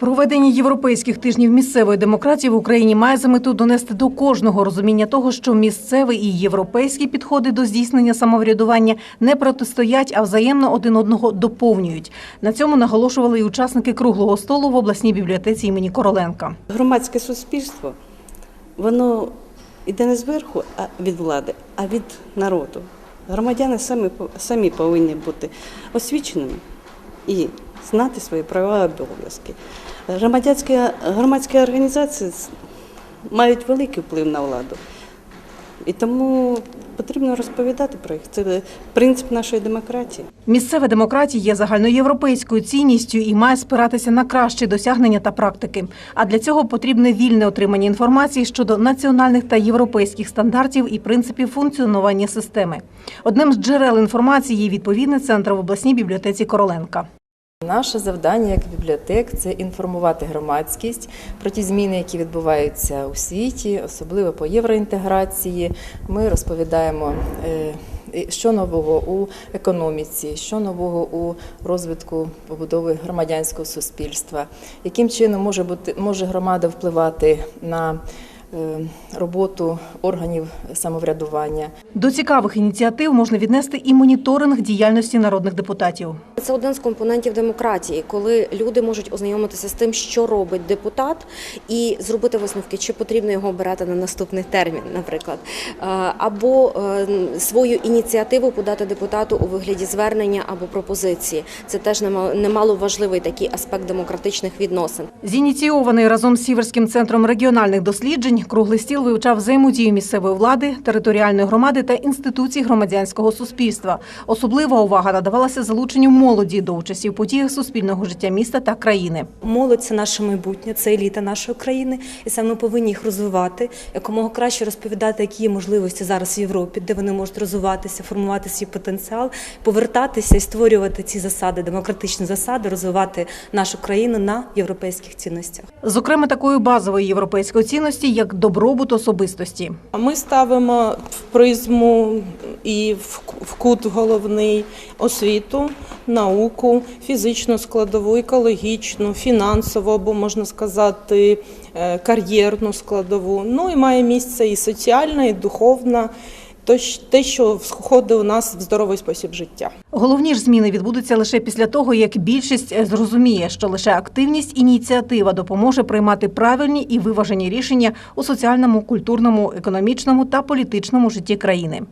Проведення європейських тижнів місцевої демократії в Україні має за мету донести до кожного розуміння того, що місцевий і європейські підходи до здійснення самоврядування не протистоять, а взаємно один одного доповнюють. На цьому наголошували і учасники круглого столу в обласній бібліотеці імені Короленка. Громадське суспільство, воно йде не зверху а від влади, а від народу. Громадяни самі, самі повинні бути освіченими і знати свої права і обов'язки. Громадянські, громадські організації мають великий вплив на владу. І тому потрібно розповідати про їх. Це принцип нашої демократії. Місцева демократія є загальноєвропейською цінністю і має спиратися на кращі досягнення та практики. А для цього потрібне вільне отримання інформації щодо національних та європейських стандартів і принципів функціонування системи. Одним з джерел інформації є відповідний центр в обласній бібліотеці Короленка. Наше завдання як бібліотек це інформувати громадськість про ті зміни, які відбуваються у світі, особливо по євроінтеграції. Ми розповідаємо, е, що нового у економіці, що нового у розвитку побудови громадянського суспільства, яким чином може бути може громада впливати на роботу органів самоврядування. До цікавих ініціатив можна віднести і моніторинг діяльності народних депутатів. Це один з компонентів демократії, коли люди можуть ознайомитися з тим, що робить депутат, і зробити висновки, чи потрібно його обирати на наступний термін, наприклад, Е, або е, свою ініціативу подати депутату у вигляді звернення або пропозиції. Це теж нема- немало важливий такий аспект демократичних відносин. Зініційований разом з Сіверським центром регіональних досліджень, круглий стіл вивчав взаємодію місцевої влади, територіальної громади та інституцій громадянського суспільства. Особлива увага надавалася залученню молоді до участі в подіях суспільного життя міста та країни. Молодь це наше майбутнє, це еліта нашої країни, і саме ми повинні їх розвивати, якомога краще розповідати, які є можливості зараз в Європі, де вони можуть розвиватися, формувати свій потенціал, повертатися і створювати ці засади, демократичні засади, розвивати нашу країну на європейських цінностях. Зокрема, такою базовою європейською цінності, як добробут особистості. Ми ставимо в призму і в кут головний освіту, науку, фізичну складову, екологічну, фінансову або можна сказати е, кар'єрну складову. Ну і має місце і соціальна, і духовна, те, що входить у нас в здоровий спосіб життя. Головні ж зміни відбудуться лише після того, як більшість зрозуміє, що лише активність ініціатива допоможе приймати правильні і виважені рішення у соціальному, культурному, економічному та політичному житті країни.